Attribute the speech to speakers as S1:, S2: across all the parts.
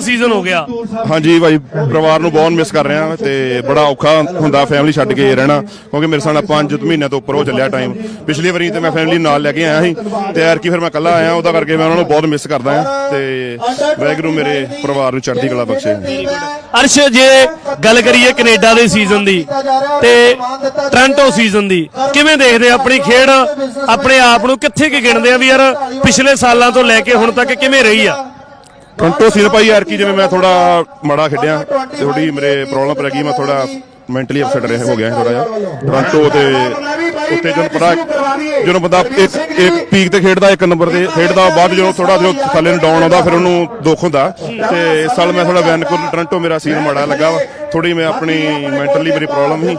S1: Season ਹੋ ਗਿਆ।
S2: ਹਾਂਜੀ ਭਾਈ ਪਰਿਵਾਰ ਨੂੰ ਬਹੁਤ ਮਿਸ ਕਰ ਰਿਹਾ ਤੇ ਬੜਾ ਔਖਾ ਹੁੰਦਾ ਫੈਮਿਲੀ ਛੱਡ ਕੇ ਰਹਿਣਾ ਕਿਉਂਕਿ ਮੇਰੇ ਸਾਲ 5 ਮਹੀਨਿਆਂ ਤੋਂ ਉੱਪਰ ਹੋ ਚੱਲਿਆ ਟਾਈਮ ਪਿਛਲੀ ਵਾਰੀ ਤੇ ਮੈਂ ਫੈਮਿਲੀ ਨਾਲ ਲੈ ਕੇ ਆਇਆ ਸੀ ਤੇ ਐਰ ਕੀ ਫਿਰ ਮੈਂ ਇਕੱਲਾ ਆਇਆ ਉਹਦਾ ਕਰਕੇ ਮੈਂ ਉਹਨਾਂ ਨੂੰ ਬਹੁਤ ਮਿਸ ਕਰਦਾ ਹਾਂ ਤੇ ਵਾਹਿਗੁਰੂ ਮੇਰੇ ਪਰਿਵਾਰ ਨੂੰ ਚੜ੍ਹਦੀ ਕਲਾ ਬਖਸ਼ੇ।
S1: ਅਰਸ਼ ਜੇ ਗੱਲ ਕਰੀਏ ਕੈਨੇਡਾ ਦੇ ਸੀਜ਼ਨ ਦੀ ਤੇ ਟ੍ਰਾਂਟੋ ਸੀਜ਼ਨ ਦੀ ਕਿਵੇਂ ਦੇਖਦੇ ਆ ਆਪਣੀ ਖੇਡ? ਆਪਣੇ ਆਪ ਨੂੰ ਕਿੱਥੇ ਕਿ ਗਿਣਦੇ ਆ ਵੀ ਯਾਰ ਪਿਛਲੇ ਸਾਲਾਂ ਤੋਂ ਲੈ ਕੇ ਹੁਣ ਤੱਕ ਕਿਵੇਂ ਰਹੀ ਆ?
S2: ਟੋਰੰਟੋ ਸੀਨ ਭਾਈ ਯਾਰ ਕੀ, ਜਿਵੇਂ ਮੈਂ ਥੋੜਾ ਮਾੜਾ ਖੇਡਿਆ ਤੇ ਥੋੜੀ ਮੇਰੇ ਪ੍ਰੋਬਲਮ ਪੈ ਗਈ, ਮੈਂ ਥੋੜਾ ਮੈਂਟਲੀ ਅਪਸੈਟ ਰਿਹਾ, ਹੋ ਗਿਆ ਥੋੜਾ ਜਿਹਾ। ਟੋਰੰਟੋ ਤੇ ਉੱਤੇ ਜਦੋਂ ਪਤਾ, ਜਦੋਂ ਬੰਦਾ ਇੱਕ ਇੱਕ ਪੀਕ ਤੇ ਖੇਡਦਾ, ਇੱਕ ਨੰਬਰ ਤੇ ਖੇਡਦਾ ਬਾਅਦ ਜਦੋਂ ਥੋੜਾ ਜਦੋਂ ਥੱਲੇ ਨੂੰ ਡਾਊਨ ਆਉਂਦਾ, ਫਿਰ ਉਹਨੂੰ ਦੁੱਖ ਹੁੰਦਾ। ਤੇ ਇਸ ਸਾਲ ਮੈਂ ਥੋੜਾ ਵੈਨਕੂਵਰ ਟੋਰੰਟੋ ਮੇਰਾ ਸੀਨ ਮਾੜਾ ਲੱਗਾ ਵਾ। ਥੋੜੀ ਮੈਂ ਆਪਣੀ ਮੈਂਟਲੀ ਮੇਰੀ ਪ੍ਰੋਬਲਮ ਸੀ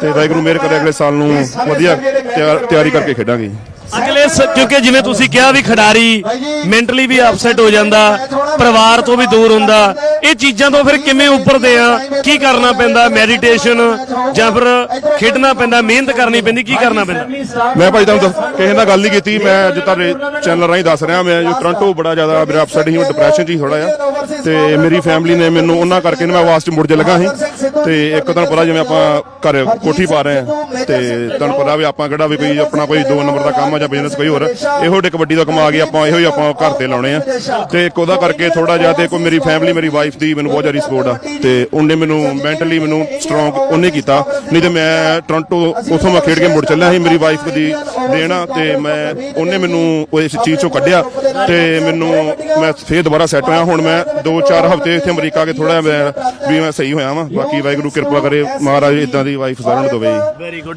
S2: ਤੇ ਵਾਹਿਗੁਰੂ ਮੇਰੇ ਕਰੇ ਅਗਲੇ ਸਾਲ ਨੂੰ ਵਧੀਆ ਤਿਆਰ- ਤਿਆਰੀ ਕਰਕੇ ਖੇਡਾਂਗੇ।
S1: ਅਗਲੇ ਸ- ਕਿਉਂਕਿ ਜਿਵੇਂ ਤੁਸੀਂ ਕਿਹਾ ਵੀ ਖਿਡਾਰੀ ਮੈਂਟਲੀ ਵੀ ਅਪਸੈਟ ਹੋ ਜਾਂਦਾ, ਪਰਿਵਾਰ ਤੋਂ ਵੀ ਦੂਰ ਹੁੰਦਾ, ਇਹ ਚੀਜ਼ਾਂ ਤੋਂ ਫਿਰ ਕਿਵੇਂ ਉੱਪਰਦੇ ਆ? ਕੀ ਕਰਨਾ ਪੈਂਦਾ? ਮੈਡੀਟੇਸ਼ਨ ਜਾਂ ਫਿਰ ਖੇਡਣਾ ਪੈਂਦਾ, ਮਿਹਨਤ ਕਰਨੀ ਪੈਂਦੀ, ਕੀ ਕਰਨਾ ਪੈਂਦਾ?
S2: ਮੈਂ ਭਾਈ ਤੁਹਾਨੂੰ ਦੱਸ- ਕਿਸੇ ਨਾਲ ਗੱਲ ਨਹੀਂ ਕੀਤੀ, ਮੈਂ ਅੱਜ ਤੁਹਾਡੇ ਚੈਨਲ ਰਾਹੀਂ ਦੱਸ ਰਿਹਾ, ਮੈਂ ਜੋ ਟੋਰਾਂਟੋ ਬੜਾ ਜ਼ਿਆਦਾ ਮੇਰਾ ਅਪਸੈਟ ਸੀ ਮੈਂ ਡਿਪਰੈਸ਼ਨ 'ਚ ਹੀ ਥੋੜਾ ਜਿਹਾ। ਤੇ ਮੇਰੀ ਫੈਮਿਲੀ ਨੇ ਮੈਨੂੰ ਉਹਨਾਂ ਕਰਕੇ ਨਾ ਮੈਂ ਆਵਾਜ਼ 'ਚ ਮੁੜ ਜੇ ਲੱਗਾ ਸੀ। ਤੇ ਇੱਕ ਤੁਹਾਨੂੰ ਪਤਾ ਜਿਵੇਂ ਆਪਾਂ ਘਰ ਕੋਠੀ ਪਾ ਰਹੇ ਹਾਂ ਤੇ ਤੁਹਾਨੂੰ ਪਤਾ ਵੀ ਆਪਾਂ ਕਿਹੜਾ ਵੀ ਕੋਈ ਆਪਣਾ ਕੋਈ ਦੋ ਨੰਬਰ ਦਾ ਕੰਮ ਆ ਜਾਂ ਬਿਜ਼ਨਸ ਕੋਈ ਹੋਰ ਇਹੋ ਡੇ ਕਬੱਡੀ ਦਾ ਕਮਾ ਕੇ ਆਪਾਂ ਇਹੋ ਹੀ ਆਪਾਂ ਘਰ ਤੇ ਲਾਉਣੇ ਆ। ਤੇ ਇੱਕ ਉਹਦਾ ਕਰਕੇ ਥੋੜਾ ਜਿਹਾ ਤੇ ਕੋਈ ਮੇਰੀ ਫੈਮਿਲੀ ਮੇਰੀ ਵਾਈਫ ਦੀ ਮੈਨੂੰ ਬਹੁਤ ਜ਼ਿਆਦਾ ਸਪੋਰਟ ਆ। ਤੇ ਉਹਨੇ ਮੈਨੂੰ ਮੈਂਟਲੀ ਮੈਨੂੰ ਸਟਰੋਂਗ ਉਹਨੇ ਕੀਤਾ। ਨਹੀਂ ਤੇ ਮੈਂ ਟੋਰਾਂਟੋ ਉਥੋਂ ਮੈਂ ਖੇਡ ਕੇ ਮੁੜ ਚੱਲਿਆ ਸੀ ਮੇਰੀ ਵਾਈਫ ਦੀ ਦੇਣਾ ਤੇ ਮੈਂ ਉਹਨੇ ਮੈਨੂੰ ਉਹ ਇਸ ਚੀਜ਼ ਚੋਂ ਕੱਢਿਆ ਤੇ ਮੈਨੂੰ ਮੈਂ ਫੇਰ ਦੁਬਾਰਾ ਸੈੱਟ ਹੋਇਆ। ਹੁਣ ਮੈਂ 2-4 ਹਫ਼ਤੇ ਇੱਥੇ ਅਮਰੀਕਾ ਕੇ ਥੋੜਾ ਮੈਂ ਵੀ ਮੈਂ ਸਹੀ ਹੋਇਆ ਵਾਂ ਬਾਕੀ ਵਾਹਿਗੁਰੂ ਕਿਰਪਾ ਕਰੇ ਮਹਾਰਾਜ ਇਦਾਂ ਦੀ ਵਾਈਫ ਸਾਰਿਆਂ ਨੂੰ ਦੇਵੇ ਜੀ।
S1: Very good